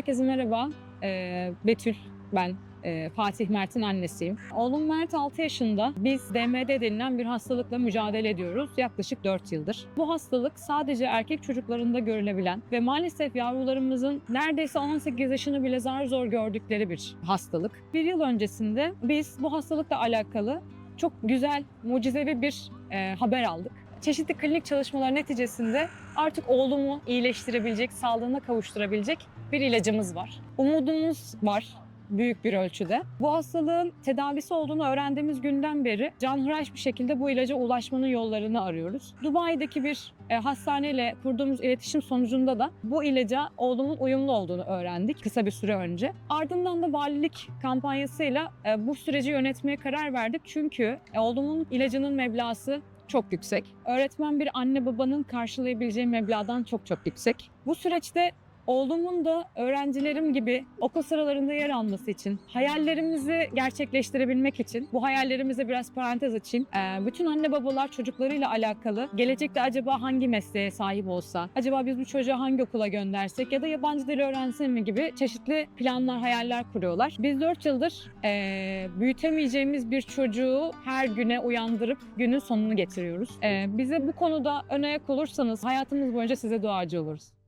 Herkese merhaba. Ee, Betül ben. Ee, Fatih Mert'in annesiyim. Oğlum Mert 6 yaşında. Biz DMD denilen bir hastalıkla mücadele ediyoruz yaklaşık 4 yıldır. Bu hastalık sadece erkek çocuklarında görülebilen ve maalesef yavrularımızın neredeyse 18 yaşını bile zar zor gördükleri bir hastalık. Bir yıl öncesinde biz bu hastalıkla alakalı çok güzel, mucizevi bir e, haber aldık. Çeşitli klinik çalışmalar neticesinde artık oğlumu iyileştirebilecek, sağlığına kavuşturabilecek bir ilacımız var. Umudumuz var büyük bir ölçüde. Bu hastalığın tedavisi olduğunu öğrendiğimiz günden beri canhıraş bir şekilde bu ilaca ulaşmanın yollarını arıyoruz. Dubai'deki bir e, hastaneyle kurduğumuz iletişim sonucunda da bu ilaca oğlumun uyumlu olduğunu öğrendik kısa bir süre önce. Ardından da valilik kampanyasıyla e, bu süreci yönetmeye karar verdik. Çünkü e, oğlumun ilacının meblası çok yüksek. Öğretmen bir anne babanın karşılayabileceği meblağdan çok çok yüksek. Bu süreçte oğlumun da öğrencilerim gibi okul sıralarında yer alması için, hayallerimizi gerçekleştirebilmek için, bu hayallerimize biraz parantez açayım. Ee, bütün anne babalar çocuklarıyla alakalı gelecekte acaba hangi mesleğe sahip olsa, acaba biz bu çocuğu hangi okula göndersek ya da yabancı dil öğrensin mi gibi çeşitli planlar, hayaller kuruyorlar. Biz 4 yıldır ee, büyütemeyeceğimiz bir çocuğu her güne uyandırıp günün sonunu getiriyoruz. Ee, bize bu konuda ön ayak olursanız hayatımız boyunca size duacı oluruz.